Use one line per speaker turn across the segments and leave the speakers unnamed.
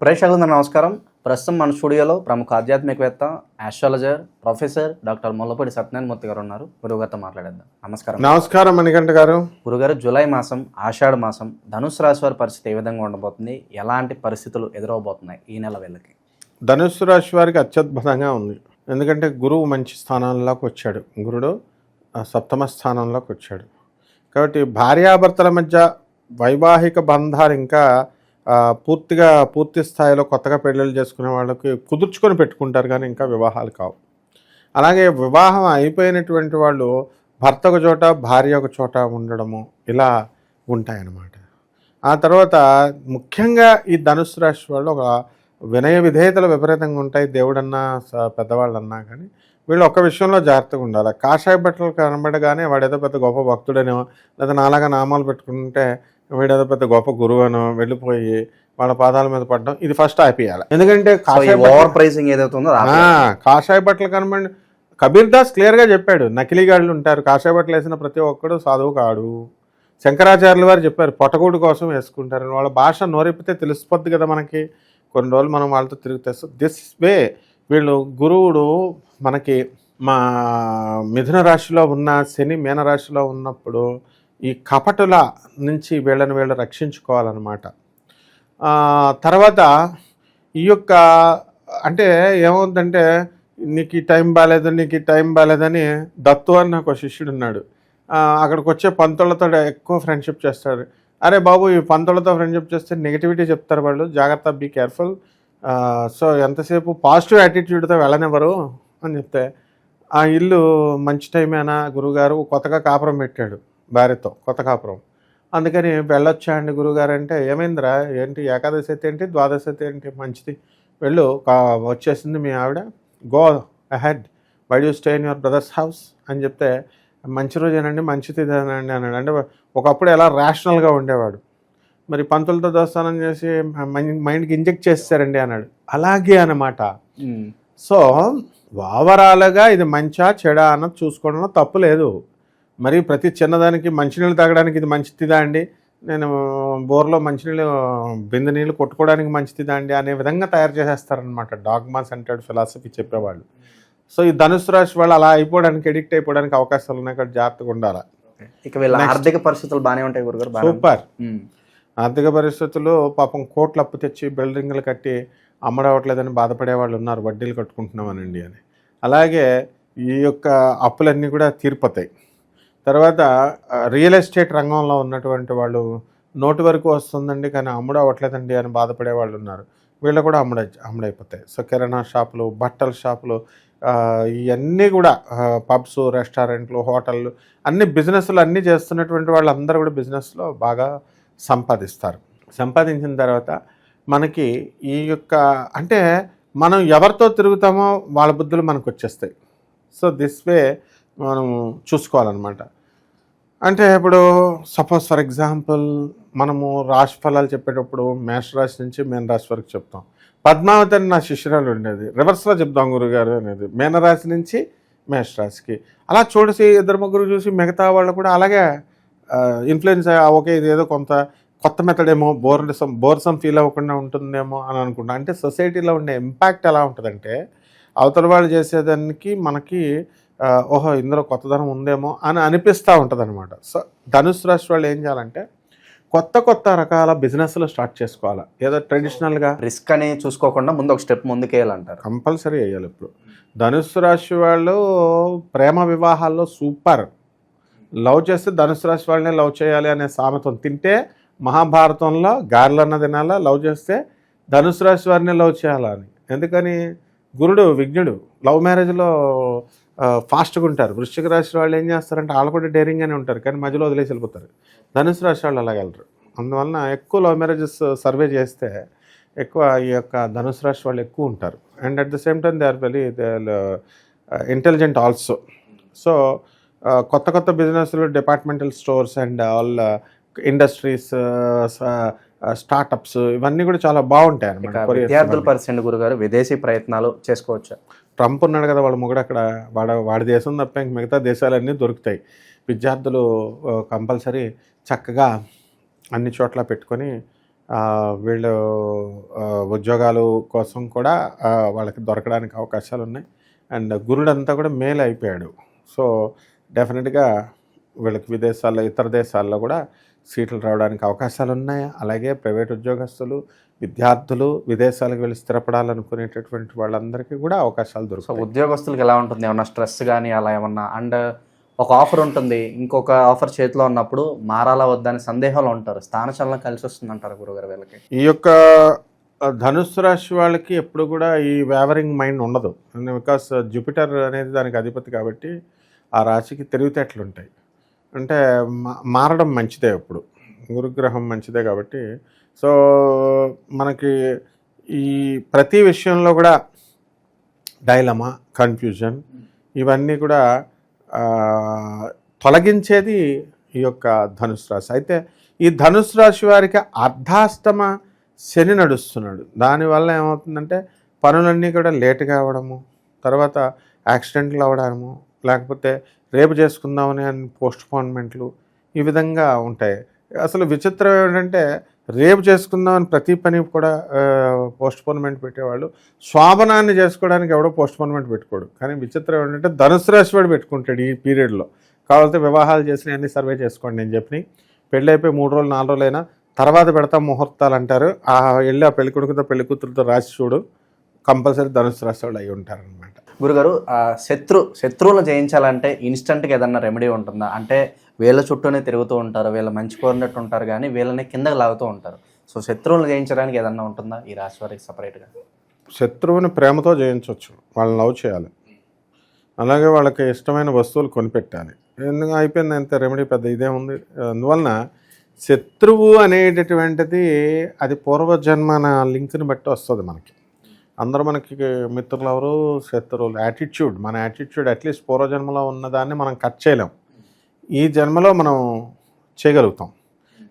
ప్రేక్షకులందరూ నమస్కారం. ప్రస్తుతం మన స్టూడియోలో ప్రముఖ ఆధ్యాత్మికవేత్త astrologer professor doctor Mullapudi Satyanarayanamurthy garu ఉన్నారు. గురుగారితో మాట్లాడేద్దాం. నమస్కారం.
నమస్కారం మణికంఠ గారు.
గురుగారు జూలై మాసం ఆషాఢ మాసం ధనుసు రాశి వారి పరిస్థితి ఏ విధంగా ఉండబోతుంది? ఎలాంటి పరిస్థితులు ఎదురవబోతున్నాయి ఈ నెల వీళ్ళకి?
ధనుస్సు రాశి వారికి అత్యద్భుతంగా ఉంది. ఎందుకంటే గురువు మంచి స్థానంలోకి వచ్చాడు. గురుడు సప్తమ స్థానంలోకి వచ్చాడు. కాబట్టి భార్యాభర్తల మధ్య వైవాహిక బంధాలు ఇంకా పూర్తిగా పూర్తి స్థాయిలో కొత్తగా పెళ్ళిళ్ళు చేసుకునే వాళ్ళకి కుదుర్చుకొని పెట్టుకుంటారు కానీ ఇంకా వివాహాలు కావు. అలాగే వివాహం అయిపోయినటువంటి వాళ్ళు భర్త ఒక చోట భార్య ఒక చోట ఉండడము ఇలా ఉంటాయన్నమాట. ఆ తర్వాత ముఖ్యంగా ఈ ధనుసు రాశి వాళ్ళు ఒక వినయ విధేయతలు విపరీతంగా ఉంటాయి. దేవుడన్నా పెద్దవాళ్ళన్నా కానీ వీళ్ళు ఒక విషయంలో జాగ్రత్తగా ఉండాలి. కాషాయ బట్టలు కనబడగానే వాడేదో పెద్ద గొప్ప భక్తుడనేమో లేదా నాలాగా నామాలు పెట్టుకుంటే వీడేదో పెద్ద గొప్ప గురువు అనో వెళ్ళిపోయి వాళ్ళ పాదాల మీద పడడం ఇది ఫస్ట్ ఆపేయాలి ఎందుకంటే
ఓవర్ ప్రైసింగ్ ఏదైతే ఉందో
కాషాయ బట్టలు కనబడి కబీర్ దాస్ క్లియర్గా చెప్పాడు నకిలీగాళ్ళు ఉంటారు కాషాయ బట్టలు వేసిన ప్రతి ఒక్కడు సాధువు కాడు. శంకరాచార్యుల వారు చెప్పారు పొటగూడు కోసం వేసుకుంటారు వాళ్ళ భాష నోరెప్పితే తెలిసిపోద్ది కదా మనకి. కొన్ని రోజులు మనం వాళ్ళతో తిరిగితే దిస్ వే వీళ్ళు గురువుడు మనకి మా మిథున రాశిలో ఉన్న శని మీన రాశిలో ఉన్నప్పుడు ఈ కపటుల నుంచి వీళ్ళని వీళ్ళు రక్షించుకోవాలన్నమాట. తర్వాత ఈ యొక్క అంటే ఏమవుతుందంటే నీకు ఈ టైం బాగాలేదు నీకు ఈ టైం బాగాలేదని దత్తు అని నాకు ఒక శిష్యుడు ఉన్నాడు. అక్కడికి వచ్చే పంతులతో ఎక్కువ ఫ్రెండ్షిప్ చేస్తాడు. అరే బాబు ఈ పంతులతో ఫ్రెండ్షిప్ చేస్తే నెగిటివిటీ చెప్తారు వాళ్ళు. జాగ్రత్త బీ కేర్ఫుల్. సో ఎంతసేపు పాజిటివ్ యాటిట్యూడ్తో వెళ్ళనివ్వరు అని చెప్తే ఆ ఇల్లు మంచి టైమేనా గురుగారు? కొత్తగా కాపురం పెట్టాడు. భార్యతో కొత్త కాపురం. అందుకని వెళ్ళొచ్చా అండి గురుగారు అంటే ఏమైందిరా? ఏంటి? ఏకాదశి అయితే ఏంటి? ద్వాదశి అయితే ఏంటి? మంచిది. వెళ్ళు వచ్చేసింది మీ ఆవిడ. Go ahead. Why you stay in your brother's house? అని చెప్తే మంచి రోజేనండి మంచిది ఇదేనండి అన్నాడు. అంటే ఒకప్పుడు ఎలా రేషనల్గా ఉండేవాడు. మరి పంతులతో దోస్తానం చేసి మైండ్- మైండ్కి ఇంజెక్ట్ చేస్తారండి అన్నాడు. అలాగే అన్నమాట.
ఉమ్.
సో ఓవరాల్గా ఇది మంచా చెడా అన్నది చూసుకోవడంలో తప్పు లేదు. మరి ప్రతి చిన్నదానికి మంచినీళ్ళు తాగడానికి ఇది మంచిదిదా అండి? నేను బోర్లో మంచినీళ్ళు బిందె నీళ్ళు కొట్టుకోవడానికి మంచిదిదా అండి? అనే విధంగా తయారు చేసేస్తారనమాట డాగ్మా సెంటర్డ్ ఫిలాసఫీ చెప్పేవాళ్ళు. సో ఈ ధనుసు రాశి వాళ్ళు అలా అయిపోవడానికి ఎడిక్ట్ అయిపోవడానికి అవకాశాలు ఉన్నాయి. కాబట్టి జాగ్రత్తగా ఉండాలి.
ఇక వీళ్ళ ఆర్థిక పరిస్థితులు బాగానే ఉంటాయి గురుగారు
సూపర్. ఆర్థిక పరిస్థితుల్లో పాపం కోట్లు అప్పు తెచ్చి బిల్డింగ్లు కట్టి అమ్మడవట్లేదని బాధపడే వాళ్ళు ఉన్నారు. వడ్డీలు కట్టుకుంటున్నామనండి అని. అలాగే ఈ యొక్క అప్పులన్నీ కూడా తీరిపోతాయి. తర్వాత రియల్ ఎస్టేట్ రంగంలో ఉన్నటువంటి వాళ్ళు నోటి వరకు వస్తుందండి కానీ అమ్ముడు అవ్వట్లేదండి అని బాధపడే వాళ్ళు ఉన్నారు. వీళ్ళు కూడా అమ్ముడ అమ్ముడైపోతాయి సో కిరాణా షాపులు బట్టల షాపులు ఇవన్నీ కూడా పబ్స్ రెస్టారెంట్లు హోటళ్ళు అన్ని బిజినెస్లు అన్నీ చేస్తున్నటువంటి వాళ్ళందరూ కూడా బిజినెస్లో బాగా సంపాదిస్తారు. సంపాదించిన తర్వాత మనకి ఈ యొక్క అంటే మనం ఎవరితో తిరుగుతామో వాళ్ళ బుద్ధులు మనకు వచ్చేస్తాయి సో దిస్ వే మనం చూసుకోవాలన్నమాట. అంటే ఇప్పుడు సపోజ్ ఫర్ ఎగ్జాంపుల్ మనము రాశి ఫలాలు చెప్పేటప్పుడు మేషరాశి నుంచి మీనరాశి వరకు చెప్తాం. పద్మావతి అని నా శిష్యురాలు ఉండేది. రివర్స్లో చెప్తాం గురుగారు అనేది. మీనరాశి నుంచి మేషరాశికి. అలా చూడసి ఇద్దరు ముగ్గురు చూసి మిగతా వాళ్ళు కూడా అలాగే ఇన్ఫ్లుయెన్స్ ఓకే ఇది ఏదో కొంత కొత్త మెథడ్ ఏమో బోర్సం బోర్సం ఫీల్ అవ్వకుండా ఉంటుందేమో అని అనుకుంటా. అంటే సొసైటీలో ఉండే ఇంపాక్ట్ ఎలా ఉంటుందంటే అవతల వాళ్ళు చేసేదానికి మనకి ఓహో ఇందులో కొత్తదనం ఉందేమో అని అనిపిస్తూ ఉంటుంది అనమాట సో ధనుసు రాశి వాళ్ళు ఏం చేయాలంటే కొత్త కొత్త రకాల బిజినెస్లు స్టార్ట్ చేసుకోవాలి. ఏదో ట్రెడిషనల్గా
రిస్క్ అని చూసుకోకుండా ముందు ఒక స్టెప్ ముందుకేయాలంటారు.
కంపల్సరీ వేయాలి ఇప్పుడు. ధనుస్సు రాశి వాళ్ళు ప్రేమ వివాహాల్లో సూపర్. లవ్ చేస్తే ధనుసు రాశి వాళ్ళనే లవ్ చేయాలి అనే సామెతం తింటే మహాభారతంలో గారెలన్న తినాలా లవ్ చేస్తే ధనుసు రాశి వారిని లవ్ చేయాలా అని. ఎందుకని? గురుడు విఘ్నుడు లవ్ మ్యారేజ్లో ఫాస్ట్గా ఉంటారు. వృశ్చిక రాశి వాళ్ళు ఏం చేస్తారంటే వాళ్ళు కూడా డేరింగ్గానే ఉంటారు. కానీ మధ్యలో వదిలేసి వెళ్ళిపోతారు. ధనుసు రాశి వాళ్ళు అలా వెళ్ళరు. అందువలన ఎక్కువ లవ్ మ్యారేజెస్ సర్వే చేస్తే ఎక్కువ ఈ యొక్క ధనుసు రాశి వాళ్ళు ఎక్కువ ఉంటారు. And at the same time they are very intelligent also so కొత్త కొత్త బిజినెస్లు departmental stores and all industries startups ఇవన్నీ కూడా చాలా బాగుంటాయి
ఇక
అన్నమాట
విద్యార్థుల పరిస్థితి గురుగారు విదేశీ ప్రయత్నాలు చేసుకోవచ్చా?
ట్రంప్ ఉన్నాడు కదా వాళ్ళ మొగుడు అక్కడ వాడ వాడి దేశం తప్ప ఇంక మిగతా దేశాలన్నీ దొరుకుతాయి. విద్యార్థులు కంపల్సరీ చక్కగా అన్ని చోట్ల పెట్టుకొని వీళ్ళు ఉద్యోగాలు కోసం కూడా వాళ్ళకి దొరకడానికి అవకాశాలు ఉన్నాయి అండ్ గురుడంతా కూడా మేలు అయిపోయాడు సో డెఫినెట్గా వీళ్ళకి విదేశాల్లో ఇతర దేశాల్లో కూడా సీట్లు రావడానికి అవకాశాలు ఉన్నాయి అలాగే ప్రైవేట్ ఉద్యోగస్తులు విద్యార్థులు విదేశాలకు వెళ్ళి స్థిరపడాలనుకునేటటువంటి వాళ్ళందరికీ కూడా అవకాశాలు దొరుకుతాయి.
ఉద్యోగస్తులకు ఎలా ఉంటుంది? ఏమన్నా స్ట్రెస్ కానీ అలా ఏమన్నా? అండ్ ఒక ఆఫర్ ఉంటుంది. ఇంకొక ఆఫర్ చేతిలో ఉన్నప్పుడు మారాలా వద్దని సందేహంలో ఉంటారు. స్థానచలనం కలిసి వస్తుంది అంటారు గురుగారు వీళ్ళకి?
ఈ యొక్క ధనుస్సు రాశి వాళ్ళకి ఎప్పుడు కూడా ఈ వేవరింగ్ మైండ్ ఉండదు. బికాస్ జూపిటర్ అనేది దానికి అధిపతి కాబట్టి ఆ రాశికి తెలివితేటలు ఉంటాయి అంటే మారడం మంచిదే ఇప్పుడు గురుగ్రహం మంచిదే కాబట్టి. సో మనకి ఈ ప్రతి విషయంలో కూడా డైలమా కన్ఫ్యూజన్ ఇవన్నీ కూడా తొలగించేది ఈ యొక్క ధనుసు రాశి. అయితే ఈ ధనుసు రాశి వారికి అర్ధాష్టమ శని నడుస్తున్నాడు. దానివల్ల ఏమవుతుందంటే పనులన్నీ కూడా లేట్గా అవ్వడము తర్వాత యాక్సిడెంట్లు అవ్వడము లేకపోతే రేపు చేసుకుందామని అని పోస్ట్ పోన్మెంట్లు ఈ విధంగా ఉంటాయి. అసలు విచిత్రం ఏంటంటే రేపు చేసుకుందామని ప్రతి పని కూడా పోస్ట్ పోన్మెంట్ పెట్టేవాళ్ళు. స్వాభనాన్ని చేసుకోవడానికి ఎవడో పోస్ట్ పోన్మెంట్ పెట్టుకోడు. కానీ విచిత్రం ఏంటంటే ధనుసు రాశి వాడు పెట్టుకుంటాడు ఈ పీరియడ్లో. కావాలంటే వివాహాలు చేసిన అన్ని సర్వే చేసుకోండి నేను చెప్పి పెళ్ళి అయిపోయి మూడు రోజులు నాలుగు రోజులైనా తర్వాత పెడతాం ముహూర్తాలు అంటారు. ఆ వెళ్ళి ఆ పెళ్ళి కొడుకుతో పెళ్ళి కూతురుతో రాసి చూడు. కంపల్సరీ ధనుసు రాశి వాళ్ళు అయి ఉంటారనమాట
గురుగారు శత్రు శత్రువులను జయించాలంటే ఇన్స్టంట్గా ఏదన్నా రెమెడీ ఉంటుందా? అంటే వీళ్ళ చుట్టూనే తిరుగుతూ ఉంటారు వీళ్ళ మంచి కోరినట్టు ఉంటారు కానీ వీళ్ళని కిందకి లాగుతూ ఉంటారు. సో శత్రువులను జయించడానికి ఏదన్నా ఉంటుందా ఈ రాశి వారికి సపరేట్గా?
శత్రువుని ప్రేమతో జయించవచ్చు వాళ్ళని లవ్ చేయాలి. అలాగే వాళ్ళకి ఇష్టమైన వస్తువులు కొనిపెట్టాలి. ఎందుకు అయిపోయింది అంత రెమెడీ పెద్ద ఇదే ఉంది. అందువలన శత్రువు అనేటటువంటిది అది పూర్వజన్మన లింక్ని బట్టి వస్తుంది మనకి. అందరూ మనకి మిత్రులు ఎవరు శత్రువులు. యాటిట్యూడ్ మన యాటిట్యూడ్ అట్లీస్ట్ పూర్వజన్మలో ఉన్నదాన్ని మనం కట్ చేయలేం. ఈ జన్మలో మనం చేయగలుగుతాం.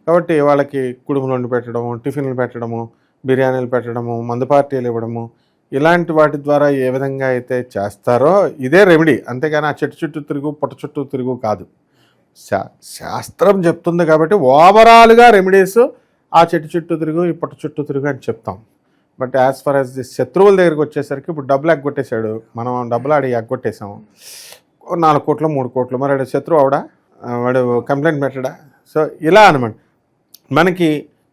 కాబట్టి వాళ్ళకి కుడుములు వండి పెట్టడము టిఫిన్లు పెట్టడము బిర్యానీలు పెట్టడము మందు పార్టీలు ఇవ్వడము ఇలాంటి వాటి ద్వారా ఏ విధంగా అయితే చేస్తారో ఇదే రెమెడీ అంతేగాని ఆ చెట్టు చుట్టూ తిరుగు పుట్ట చుట్టూ తిరుగు కాదు. శా శాస్త్రం చెప్తుంది కాబట్టి ఓవరాల్గా రెమెడీస్ ఆ చెట్టు చుట్టూ తిరుగు ఈ పుట్ట చుట్టూ తిరుగు అని చెప్తాం. But as far as the శత్రువుల దగ్గరికి వచ్చేసరికి ఇప్పుడు డబ్బులు ఎగ్గొట్టేశాడు. మనం డబ్బులు ఆడి ఎగ్గొట్టేసాం నాలుగు కోట్లు మూడు కోట్లు. మరి వాడు శత్రువు ఆవిడ వాడు కంప్లైంట్ పెట్టడా? సో ఇలా అనమాట. మనకి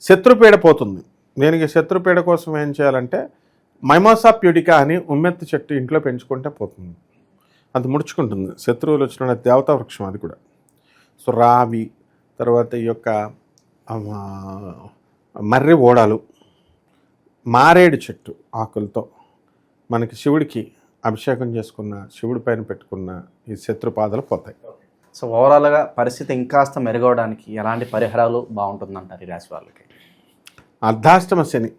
శత్రుపీడ పోతుంది. దీనికి శత్రుపీడ కోసం ఏం చేయాలంటే మైమోసా ప్యూడికా అని ఉమ్మెత్తి చెట్టు ఇంట్లో పెంచుకుంటే పోతుంది. అది ముడుచుకుంటుంది. శత్రువులు వచ్చిన దేవతా వృక్షం అది కూడా. సో రావి తర్వాత ఈ యొక్క మర్రి ఓడాలు మారేడు చెట్టు ఆకులతో మనకి శివుడికి అభిషేకం చేసుకున్న శివుడి పైన పెట్టుకున్న ఈ శత్రుపాదాలు పోతాయి.
సో ఓవరాల్గా పరిస్థితి ఇంకాస్త మెరుగవడానికి ఎలాంటి పరిహారాలు బాగుంటుందంటారు ఈ రాశి వాళ్ళకి?
అర్ధాష్టమ శని.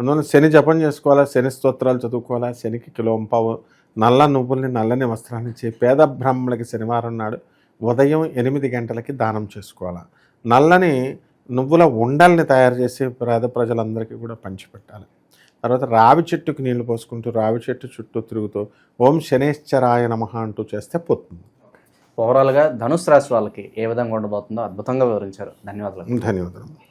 అందువల్ల శని జపం చేసుకోవాలా శని స్తోత్రాలు చదువుకోవాలా శనికి కిలోంపావు నల్ల నువ్వుల్ని నల్లని వస్త్రాన్ని ఇచ్చి పేద బ్రాహ్మణులకి శనివారం నాడు ఉదయం ఎనిమిది గంటలకి దానం చేసుకోవాలా. నల్లని నువ్వుల ఉండల్ని తయారు చేసి పేద ప్రజలందరికీ కూడా పంచిపెట్టాలి. తర్వాత రావి చెట్టుకి నీళ్ళు పోసుకుంటూ రావి చెట్టు చుట్టూ తిరుగుతూ ఓం శనేశ్వరాయ నమః అంటూ చేస్తే పోతుంది.
ఓవరాల్గా ధనుసు రాశి వాళ్ళకి ఏ విధంగా ఉండబోతుందో అద్భుతంగా వివరించారు. ధన్యవాదాలు.
ధన్యవాదాలు.